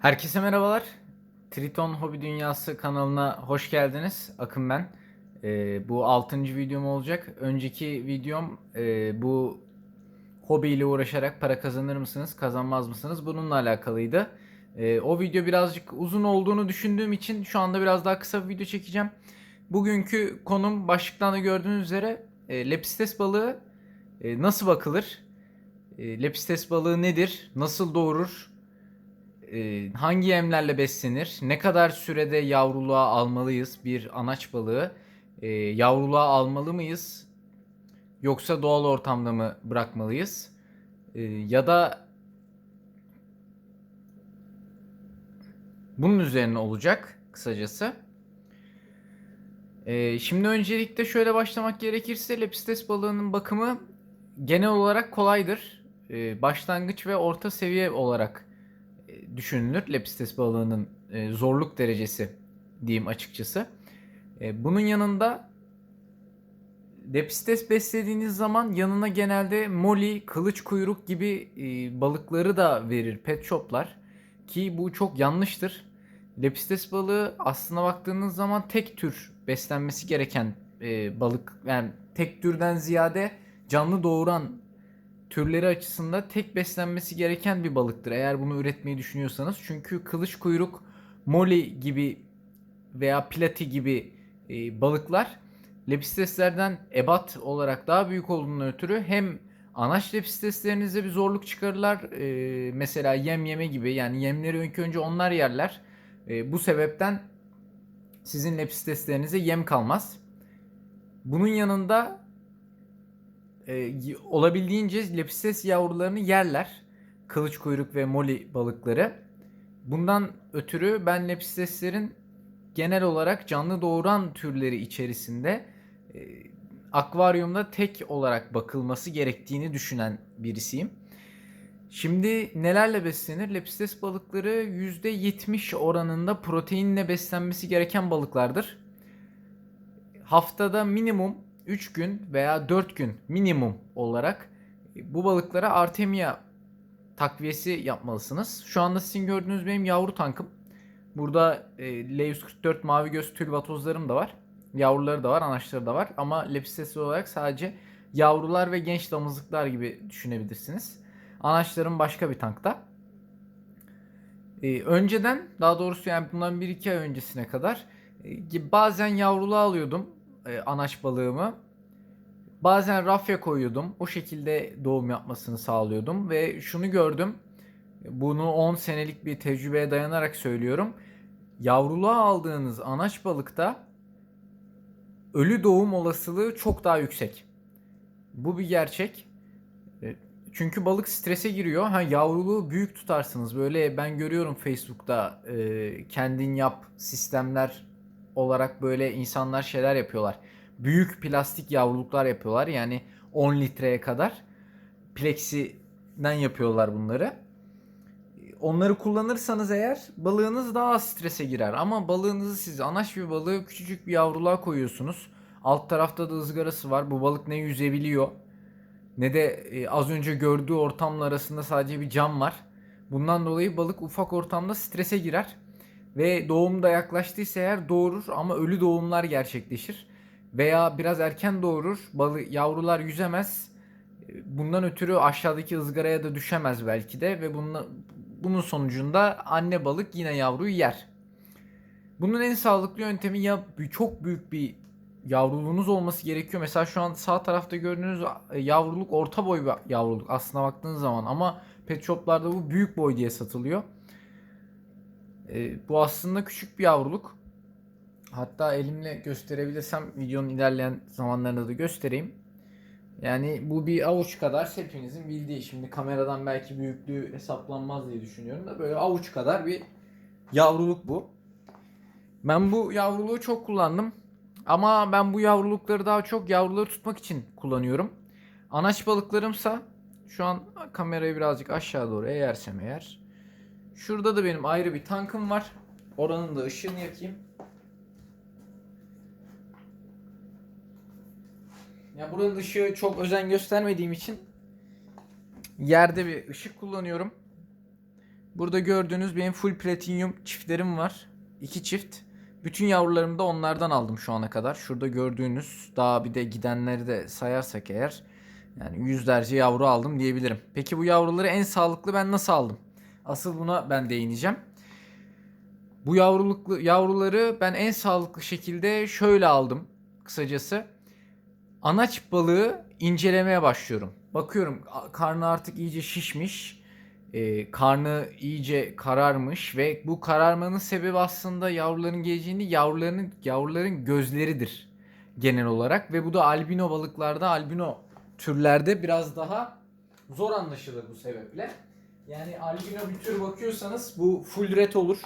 Herkese merhabalar. Triton Hobi Dünyası kanalına hoş geldiniz. Akın ben. Ee, bu 6. videom olacak. Önceki videom e, bu hobiyle uğraşarak para kazanır mısınız, kazanmaz mısınız? Bununla alakalıydı. Ee, o video birazcık uzun olduğunu düşündüğüm için şu anda biraz daha kısa bir video çekeceğim. Bugünkü konum başlıktan da gördüğünüz üzere e, lepistes balığı e, nasıl bakılır? E, lepistes balığı nedir? Nasıl doğurur? E, hangi yemlerle beslenir? Ne kadar sürede yavruluğa almalıyız bir anaç balığı? E, yavruluğa almalı mıyız? Yoksa doğal ortamda mı bırakmalıyız? E, ya da bunun üzerine olacak kısacası. E, şimdi öncelikle şöyle başlamak gerekirse lepistes balığının bakımı genel olarak kolaydır. E, başlangıç ve orta seviye olarak düşünülür. Lepistes balığının e, zorluk derecesi diyeyim açıkçası. E, bunun yanında Lepistes beslediğiniz zaman yanına genelde moli, kılıç kuyruk gibi balıkları da verir pet shoplar. Ki bu çok yanlıştır. Lepistes balığı aslına baktığınız zaman tek tür beslenmesi gereken balık. Yani tek türden ziyade canlı doğuran türleri açısından tek beslenmesi gereken bir balıktır. Eğer bunu üretmeyi düşünüyorsanız. Çünkü kılıç kuyruk, moli gibi veya plati gibi e, balıklar lepisteslerden ebat olarak daha büyük olduğunu ötürü hem anaç lepisteslerinize bir zorluk çıkarırlar. E, mesela yem yeme gibi yani yemleri ilk önce onlar yerler. E, bu sebepten sizin lepisteslerinize yem kalmaz. Bunun yanında e, olabildiğince lepistes yavrularını yerler. Kılıç kuyruk ve moli balıkları. Bundan ötürü ben lepisteslerin genel olarak canlı doğuran türleri içerisinde e, akvaryumda tek olarak bakılması gerektiğini düşünen birisiyim. Şimdi nelerle beslenir? Lepistes balıkları %70 oranında proteinle beslenmesi gereken balıklardır. Haftada minimum 3 gün veya 4 gün minimum olarak bu balıklara artemia takviyesi yapmalısınız. Şu anda sizin gördüğünüz benim yavru tankım. Burada e, L144 mavi göz tülvatozlarım da var. Yavruları da var, anaçları da var. Ama lepistes olarak sadece yavrular ve genç damızlıklar gibi düşünebilirsiniz. Anaçlarım başka bir tankta. Ee, önceden daha doğrusu yani bundan 1-2 ay öncesine kadar e, bazen yavruluğa alıyordum e, anaç balığımı. Bazen rafya koyuyordum. O şekilde doğum yapmasını sağlıyordum ve şunu gördüm. Bunu 10 senelik bir tecrübeye dayanarak söylüyorum. Yavruluğa aldığınız anaç balıkta ölü doğum olasılığı çok daha yüksek. Bu bir gerçek. E, çünkü balık strese giriyor. Ha yavruluğu büyük tutarsınız. Böyle ben görüyorum Facebook'ta e, kendin yap sistemler olarak böyle insanlar şeyler yapıyorlar. Büyük plastik yavruluklar yapıyorlar. Yani 10 litreye kadar plexiden yapıyorlar bunları. Onları kullanırsanız eğer balığınız daha az strese girer. Ama balığınızı siz anaç bir balığı küçücük bir yavruluğa koyuyorsunuz. Alt tarafta da ızgarası var. Bu balık ne yüzebiliyor ne de e, az önce gördüğü ortamla arasında sadece bir cam var. Bundan dolayı balık ufak ortamda strese girer ve doğum da yaklaştıysa eğer doğurur ama ölü doğumlar gerçekleşir. Veya biraz erken doğurur, balı, yavrular yüzemez. Bundan ötürü aşağıdaki ızgaraya da düşemez belki de ve bunun, bunun sonucunda anne balık yine yavruyu yer. Bunun en sağlıklı yöntemi ya çok büyük bir yavruluğunuz olması gerekiyor. Mesela şu an sağ tarafta gördüğünüz e, yavruluk orta boy bir yavruluk aslına baktığınız zaman ama pet shoplarda bu büyük boy diye satılıyor. E, bu aslında küçük bir yavruluk. Hatta elimle gösterebilirsem videonun ilerleyen zamanlarında da göstereyim. Yani bu bir avuç kadar hepinizin bildiği. Şimdi kameradan belki büyüklüğü hesaplanmaz diye düşünüyorum da böyle avuç kadar bir yavruluk bu. Ben bu yavruluğu çok kullandım. Ama ben bu yavrulukları daha çok yavruları tutmak için kullanıyorum. Anaç balıklarımsa şu an kamerayı birazcık aşağı doğru eğersem eğer Şurada da benim ayrı bir tankım var. Oranın da ışığını yakayım. Ya buranın ışığı çok özen göstermediğim için yerde bir ışık kullanıyorum. Burada gördüğünüz benim full platinyum çiftlerim var. İki çift. Bütün yavrularımı da onlardan aldım şu ana kadar. Şurada gördüğünüz daha bir de gidenleri de sayarsak eğer yani yüzlerce yavru aldım diyebilirim. Peki bu yavruları en sağlıklı ben nasıl aldım? Asıl buna ben değineceğim. Bu yavruluklu yavruları ben en sağlıklı şekilde şöyle aldım kısacası. Anaç balığı incelemeye başlıyorum. Bakıyorum karnı artık iyice şişmiş. e, karnı iyice kararmış ve bu kararmanın sebebi aslında yavruların geleceğini yavruların yavruların gözleridir genel olarak ve bu da albino balıklarda albino türlerde biraz daha zor anlaşılır bu sebeple. Yani albino bir tür bakıyorsanız bu full red olur.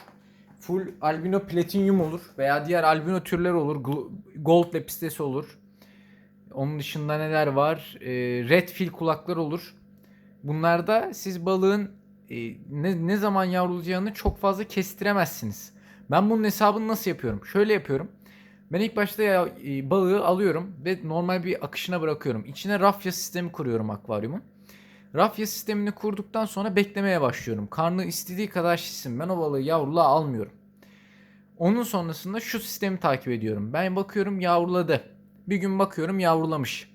Full albino platinyum olur veya diğer albino türler olur. Gold lepistesi olur. Onun dışında neler var? Ee, red fil kulaklar olur. Bunlarda siz balığın e, ne, ne zaman yavrulayacağını çok fazla kestiremezsiniz. Ben bunun hesabını nasıl yapıyorum? Şöyle yapıyorum. Ben ilk başta ya, e, balığı alıyorum ve normal bir akışına bırakıyorum. İçine rafya sistemi kuruyorum akvaryumun. Rafya sistemini kurduktan sonra beklemeye başlıyorum. Karnı istediği kadar şişsin. Ben o balığı yavruluğa almıyorum. Onun sonrasında şu sistemi takip ediyorum. Ben bakıyorum yavruladı. Bir gün bakıyorum yavrulamış.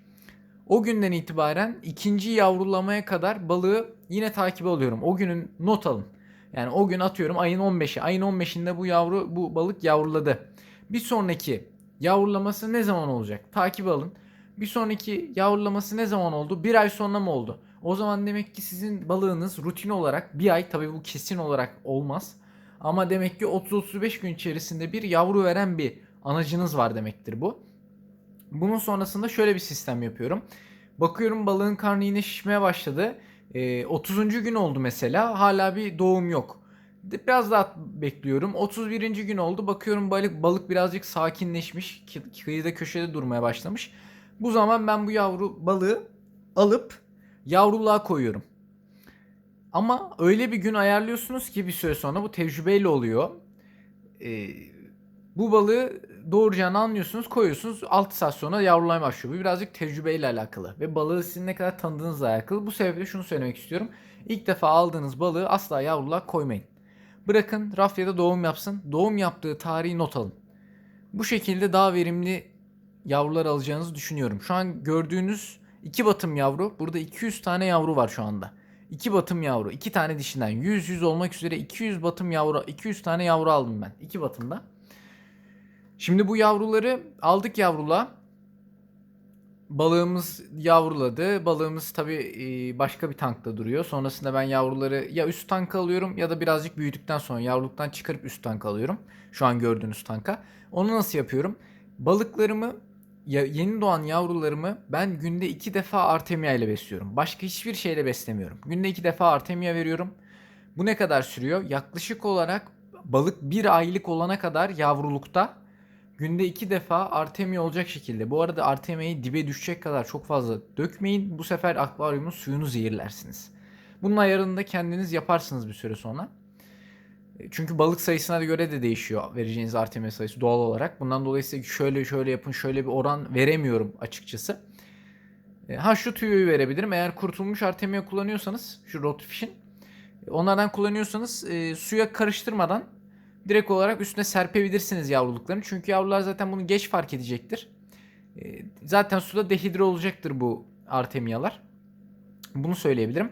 O günden itibaren ikinci yavrulamaya kadar balığı yine takip alıyorum. O günün not alın. Yani o gün atıyorum ayın 15'i. Ayın 15'inde bu yavru bu balık yavruladı. Bir sonraki yavrulaması ne zaman olacak? Takip alın. Bir sonraki yavrulaması ne zaman oldu? Bir ay sonra mı oldu? O zaman demek ki sizin balığınız rutin olarak bir ay tabii bu kesin olarak olmaz. Ama demek ki 30-35 gün içerisinde bir yavru veren bir anacınız var demektir bu. Bunun sonrasında şöyle bir sistem yapıyorum. Bakıyorum balığın karnı yine şişmeye başladı. Ee, 30. gün oldu mesela hala bir doğum yok. Biraz daha bekliyorum. 31. gün oldu. Bakıyorum balık balık birazcık sakinleşmiş. Ki- Kıyıda köşede durmaya başlamış. Bu zaman ben bu yavru balığı alıp yavruluğa koyuyorum. Ama öyle bir gün ayarlıyorsunuz ki bir süre sonra bu tecrübeyle oluyor. Ee, bu balığı doğuracağını anlıyorsunuz, koyuyorsunuz. 6 saat sonra yavrulamaya başlıyor. Bu birazcık tecrübeyle alakalı ve balığı sizin ne kadar tanıdığınızla alakalı. Bu sebeple şunu söylemek istiyorum. İlk defa aldığınız balığı asla yavruluğa koymayın. Bırakın rafyada doğum yapsın. Doğum yaptığı tarihi not alın. Bu şekilde daha verimli yavrular alacağınızı düşünüyorum. Şu an gördüğünüz iki batım yavru. Burada 200 tane yavru var şu anda. İki batım yavru. iki tane dişinden. 100 100 olmak üzere 200 batım yavru. 200 tane yavru aldım ben. iki batımda. Şimdi bu yavruları aldık yavruluğa. Balığımız yavruladı. Balığımız tabii e, başka bir tankta duruyor. Sonrasında ben yavruları ya üst tanka alıyorum ya da birazcık büyüdükten sonra yavruluktan çıkarıp üst tanka alıyorum. Şu an gördüğünüz tanka. Onu nasıl yapıyorum? Balıklarımı ya yeni doğan yavrularımı ben günde iki defa artemia ile besliyorum. Başka hiçbir şeyle beslemiyorum. Günde iki defa artemia veriyorum. Bu ne kadar sürüyor? Yaklaşık olarak balık bir aylık olana kadar yavrulukta günde iki defa artemia olacak şekilde. Bu arada artemia'yı dibe düşecek kadar çok fazla dökmeyin. Bu sefer akvaryumun suyunu zehirlersiniz. Bunun ayarını da kendiniz yaparsınız bir süre sonra. Çünkü balık sayısına göre de değişiyor vereceğiniz artemia sayısı doğal olarak. Bundan dolayı size şöyle şöyle yapın şöyle bir oran veremiyorum açıkçası. E, Ha şu tüyoyu verebilirim. Eğer kurtulmuş artemia kullanıyorsanız şu rotfish'in e, onlardan kullanıyorsanız e, suya karıştırmadan direkt olarak üstüne serpebilirsiniz yavruluklarını. Çünkü yavrular zaten bunu geç fark edecektir. E, Zaten suda dehidre olacaktır bu artemiyalar. Bunu söyleyebilirim.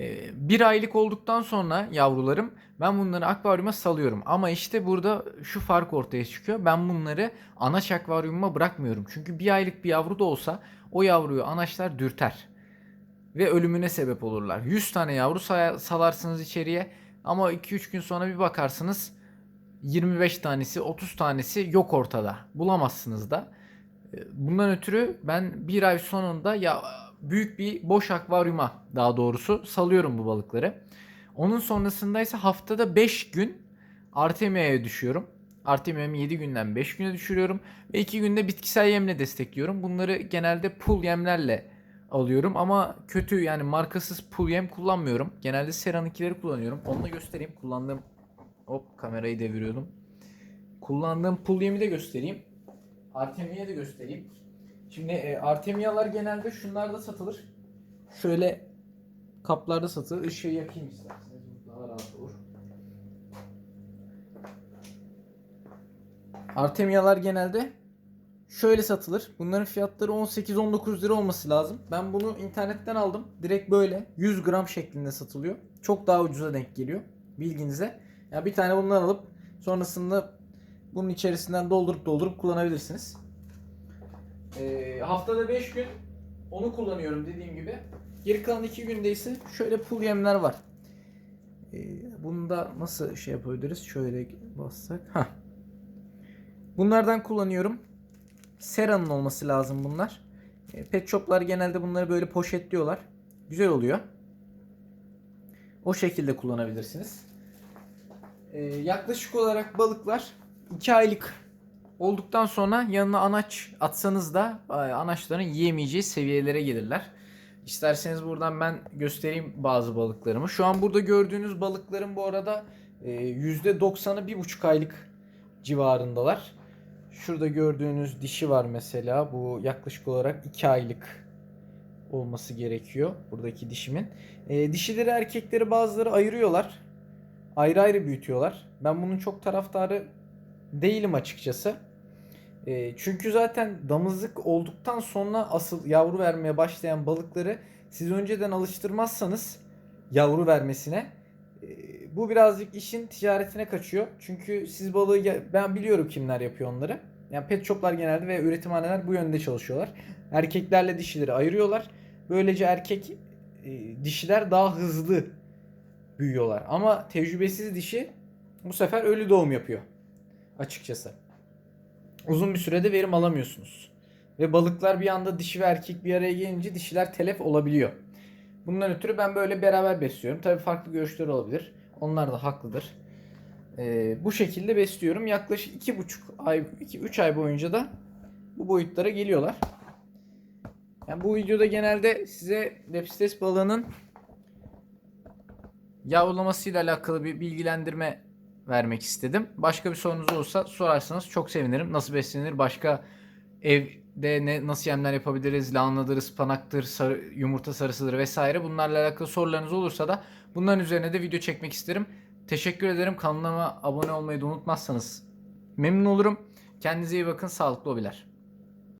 E, Bir aylık olduktan sonra yavrularım ben bunları akvaryuma salıyorum. Ama işte burada şu fark ortaya çıkıyor. Ben bunları anaç akvaryumuma bırakmıyorum. Çünkü bir aylık bir yavru da olsa o yavruyu anaçlar dürter. Ve ölümüne sebep olurlar. 100 tane yavru salarsınız içeriye. Ama 2-3 gün sonra bir bakarsınız 25 tanesi 30 tanesi yok ortada. Bulamazsınız da. E, Bundan ötürü ben bir ay sonunda ya büyük bir boş akvaryuma daha doğrusu salıyorum bu balıkları. Onun sonrasında ise haftada 5 gün Artemia'ya düşüyorum. Artemia'mı 7 günden 5 güne düşürüyorum. Ve 2 günde bitkisel yemle destekliyorum. Bunları genelde pul yemlerle alıyorum. Ama kötü yani markasız pul yem kullanmıyorum. Genelde Sera'nınkileri kullanıyorum. Onu da göstereyim. Kullandığım hop kamerayı deviriyordum. Kullandığım pul yemi de göstereyim. Artemia'ya da göstereyim. Şimdi e, Artemyalar genelde şunlarda satılır. Şöyle kaplarda satılır. Işığı yakayım isterseniz. Daha rahat olur. Artemyalar genelde şöyle satılır. Bunların fiyatları 18-19 lira olması lazım. Ben bunu internetten aldım. Direkt böyle 100 gram şeklinde satılıyor. Çok daha ucuza denk geliyor. Bilginize. Ya yani bir tane bundan alıp sonrasında bunun içerisinden doldurup doldurup kullanabilirsiniz. Ee, haftada 5 gün onu kullanıyorum dediğim gibi. Geri kalan 2 günde ise şöyle pul yemler var. Ee, bunu da nasıl şey yapabiliriz? Şöyle bassak. Hah. Bunlardan kullanıyorum. Sera'nın olması lazım bunlar. E, Pet shoplar genelde bunları böyle poşetliyorlar. Güzel oluyor. O şekilde kullanabilirsiniz. E, yaklaşık olarak balıklar 2 aylık olduktan sonra yanına anaç atsanız da e, anaçların yiyemeyeceği seviyelere gelirler. İsterseniz buradan ben göstereyim bazı balıklarımı. Şu an burada gördüğünüz balıkların bu arada e, %90'ı bir buçuk aylık civarındalar. Şurada gördüğünüz dişi var mesela. Bu yaklaşık olarak 2 aylık olması gerekiyor. Buradaki dişimin. E, dişileri erkekleri bazıları ayırıyorlar. Ayrı ayrı büyütüyorlar. Ben bunun çok taraftarı değilim açıkçası. E, çünkü zaten damızlık olduktan sonra asıl yavru vermeye başlayan balıkları siz önceden alıştırmazsanız yavru vermesine e, bu birazcık işin ticaretine kaçıyor. Çünkü siz balığı ben biliyorum kimler yapıyor onları. Yani pet shoplar genelde ve üretimhaneler bu yönde çalışıyorlar. Erkeklerle dişileri ayırıyorlar. Böylece erkek e, dişiler daha hızlı büyüyorlar. Ama tecrübesiz dişi bu sefer ölü doğum yapıyor. Açıkçası. Uzun bir sürede verim alamıyorsunuz. Ve balıklar bir anda dişi ve erkek bir araya gelince dişiler telef olabiliyor. Bundan ötürü ben böyle beraber besliyorum. Tabii farklı görüşler olabilir. Onlar da haklıdır. Ee, bu şekilde besliyorum. Yaklaşık 2,5 ay, 2-3 ay boyunca da bu boyutlara geliyorlar. Yani bu videoda genelde size lepstes balığının yavrulamasıyla alakalı bir bilgilendirme vermek istedim. Başka bir sorunuz olursa sorarsanız çok sevinirim. Nasıl beslenir? Başka evde ne nasıl yemler yapabiliriz? Lahanadır, ıspanaktır, sarı, yumurta sarısıdır vesaire. Bunlarla alakalı sorularınız olursa da bunların üzerine de video çekmek isterim. Teşekkür ederim. Kanalıma abone olmayı da unutmazsanız memnun olurum. Kendinize iyi bakın. Sağlıklı hobiler.